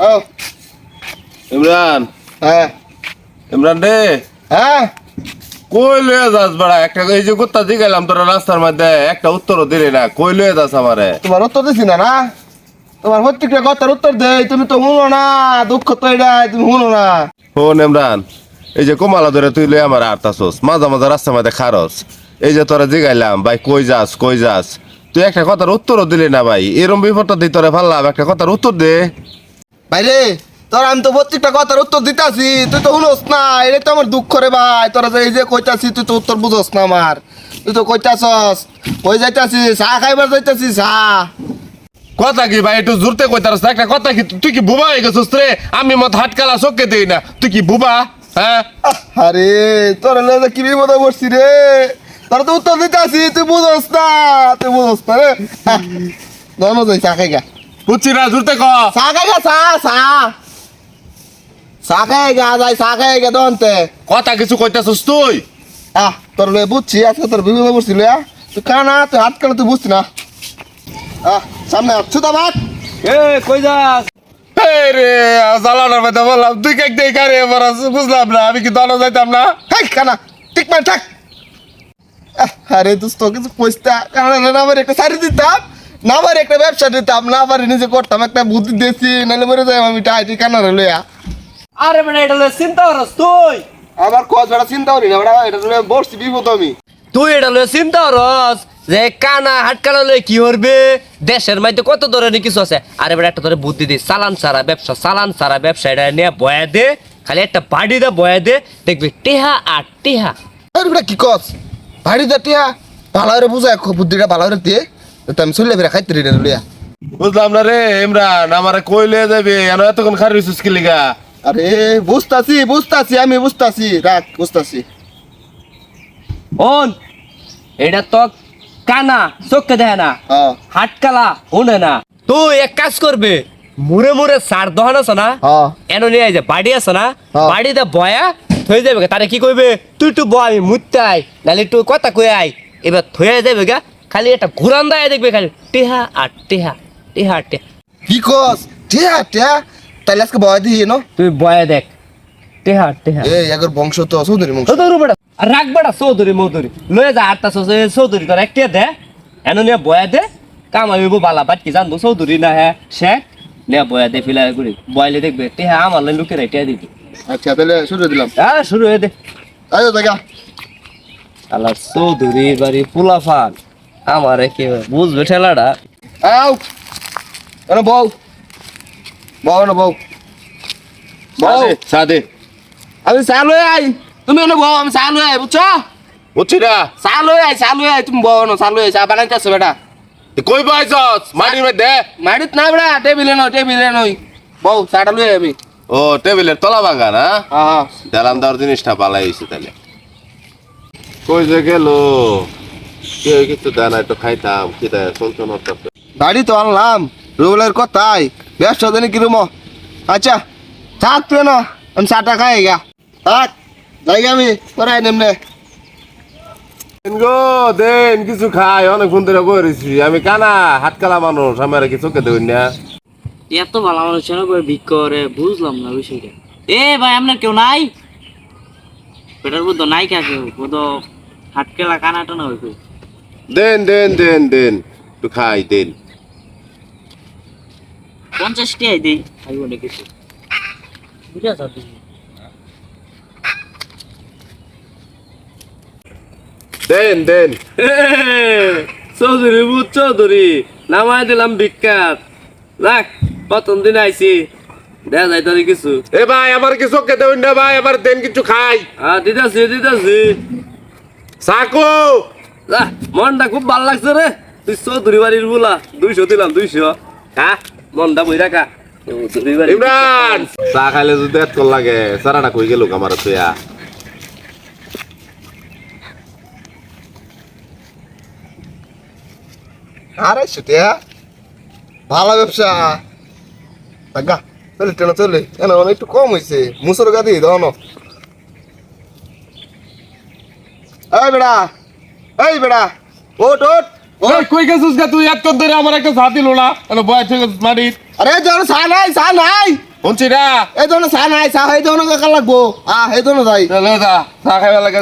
ও ইমরান। হ্যাঁ। ইমরান রে। হ্যাঁ। কই লয়ে যাস বড়া? একটা এই যে কুত্তা দিগাইলাম তোরা রাস্তার মধ্যে একটা উত্তরও দিলি না। কই লয়ে যাস আমারে? তোমার উত্তর দিছি না না? তোমার প্রত্যেকটা কথার উত্তর দেই তুমি তো শুনো না দুঃখ তো এটা তুমি শুনো না। শোন ইমরান এই যে কমালা ধরে তুই লয়ে আমার আরতাছস মাঝে মাঝে রাস্তার মধ্যে খারস। এই যে তোরা জিগাইলাম ভাই কই যাস কই যাস? তুই একটা কথার উত্তরও দিলি না ভাই। এরম বিপদটা দিই তোরে ভাল্লাম একটা কথার উত্তর দে। ভাইরে তোর আমি তো প্রত্যেকটা কথার উত্তর দিতাছি তুই তো শুনোস না এটা তো আমার দুঃখ রে ভাই তোরা যে এই যে কইতাছি তুই তো উত্তর বুঝোস না আমার। তুই তো কইতাছস কই যাইতাছি চা খাইবার যাইতাছি চা। কথা কি ভাই একটু জোরতে কইতারস একটা কথা কি তুই কি বুবা হয়ে গেছিস রে? আমি মত হাটকালা চোখকে দিই না। তুই কি বুবা? হ্যাঁ? আরে তোর লেজে কি বিপদে পড়ছি রে? তোর তো উত্তর দিতাছি তুই বুঝোস না তুই বুঝোস না রে। দমো যাই চা খাই গা। বুঝছি না জোরতে ক। চা খাই গা চা চা। চা খাই গা যাই চা খাই গা দন্তে কথা কিছু কইতাছস তুই? আহ তোর লয়ে বুঝছি আজকে তোর বিপদে পড়ছি লয়া তুই কানা তুই হাত কানা তুই বুঝছি না। আহ সামনে আচ্ছু তো ভাত এ কই যাস? রে জ্বালানোর মধ্যে বললাম তুই কেক দিয়ে কারে এবার বুঝলাম না আমি কি দলে যাইতাম না? হাই কানা ঠিক মানে থাক। আহ, আরে দোস্ত কিছু পয়সা কারণ না আমার একটা শাড়ি দিতাম। না একটা ব্যবসা দিতাম না আমার নিজে করতাম একটা বুদ্ধি দিয়েছি নাহলে মরে যাই আমি টাইটি কানারে লইয়া। আরে মানে এটা লয়ে চিন্তা করস তুই। আমার কজ বেড়া চিন্তা করি না বেড়া এটা লইয়া বসছি বিপদ আমি। তুই এটা লয়ে চিন্তা করস যে কানা হাটকানা লয়ে কি করবে? দেশের মধ্যে কত ধরনের কিছু আছে? আরে বেটা একটা ধরে বুদ্ধি দি চালান সারা ব্যবসা চালান সারা ব্যবসা এটা নিয়ে বয়া দে খালি একটা বাড়ি দে বয়া দে দেখবি টেহা আর টেহা। আরে বেড়া কি কস? ভাড়ি দাটিয়া ভালো করে বুঝায় বুদ্ধিটা ভালো করে দিয়ে তো আমি চলে বেড়া খাইতে রে লইয়া বুঝলাম না রে ইমরান আমারে কই যাবে এন এতক্ষণ খারি হইছিস কি লিগা? আরে বুঝতাছি বুঝতাছি আমি বুঝতাছি রাখ বুঝতাছি। ওন এটা তো কানা চোখকে দেখে না হ্যাঁ। হাটকালা শুনে না। তুই এক কাজ করবে মুড়ে মুড়ে সার দহন আছে না হ্যাঁ। এনো নিয়ে যে বাড়ি আছে না হ্যাঁ। বাড়িতে বয়া থই যাবে তারে কি কইবে? তুই একটু বয় আমি মুততে আই নাহলে একটু কথা কই আই এবার থয়ে যাবে গা খালি একটা ঘুরান দেয় দেখবে খালি টেহা আর টেহা টেহা আর টেহা। কি কস? টেহা টিয়া তাইলে আজকে বয় দিই ন? তুই বয়া দেখ টেহা টেহা। এই আগের বংশ তো চৌধুরী বংশ। চৌধুরী বেটা আর রাখ বেটা চৌধুরী মৌধুরী। লয়ে যা আটটা চৌধুরী তোর একটা দে এনো নিয়ে বয়া দে কাম আমি বালা বাট কি জানব চৌধুরী না হ্যাঁ শেখ। নিয়ে বয়া দে ফিলা করি। বয়লে দেখবে টেহা আমার লোকের টেহা দিবি। আচ্ছা তাহলে শুরু দিলাম। হ্যাঁ শুরু হয়ে দে। আয়ো জায়গা। আল্লাহ চৌধুরী বাড়ি ফুলাফান আমার কি বুঝবে ঠেলাটা? আও এনে বউ। বউ না বউ। বউ। সাদে আমি চা লই আই। তুমি এনে বউ আমি চা লই আই বুঝছ? বুঝছি না। চা লই আই চা লই আই তুমি বউ না চা লই আই চা বানাইতেছো বেটা। তুই কই পাইছস মাটির মধ্যে মাড়িত না বেটা টেবিলে নয় টেবিলে নয়। বউ চাটা লই আমি ও টেবিলের তলা ভাঙা না? হ্যাঁ। দিলাম দেওয়ার জিনিসটা পালাইছি তাহলে। কই যে গেল? কেউ কিছু দেয় না একটু খাইতাম চলতে নড়তে গাড়ি তো আনলাম রুবেলের কথাই। ব্যস্ত জানি কি রুমো? আচ্ছা থাক তুই না আমি চাটা খাই গা। থাক যাই আমি করাই নেমনে গো দেন কিছু খাই অনেকক্ষণ ধরে করেছি আমি কানা হাত কালা মানুষ আমার কি চোখে দেবেন না। এত ভালো মানুষ কেন করে ভিক্ষা করে বুঝলাম না বিষয়টা। এ ভাই আপনার কেউ নাই? পেটার বুদ্ধ নাই কে কেউ? বুধ হাটকেলা কানা টানা হইবে দেন দেন দেন দেন। একটু খাই দেন। পঞ্চাশ টাকাই দিই? খাইব না কিছু। বুঝে আছো তুমি দেন দেন। চৌধুরী বুধ চৌধুরী নামাই দিলাম বিখ্যাত। রাখ প্রথম দিন আইছি। দেখা যায় তোর কিছু। এ ভাই আমার কি চোখে দেবেন না ভাই আমার দেন কিছু খাই। আর দিদাসি দিদাসি সাকু মনটা খুব ভালো লাগছে রে। তুই চৌধুরী বাড়ির বুলা দুইশো দিলাম দুইশো। হ্যাঁ মনটা বই রাখা ইমরান! চা খাইলে যদি এত লাগে সারাটা কই গেল আমার তুইয়া আরে সেটা ভালো ব্যবসা। গা চলে ট্রেনে চলে। কেন একটু কম হয়েছে মুসর গাদি দহন এই বেড়া এই বেড়া ওট ওট ওই কই গেছিস গা তুই? এত ধরে আমার একটা চা দিল না। বয়স বয় থেকে মারি। আরে জন চা নাই চা নাই। শুনছি না এই জন চা নাই চা এই জন কাকা লাগবো। আহ এই জন যাই। চলে যা চা খাইবা লাগে।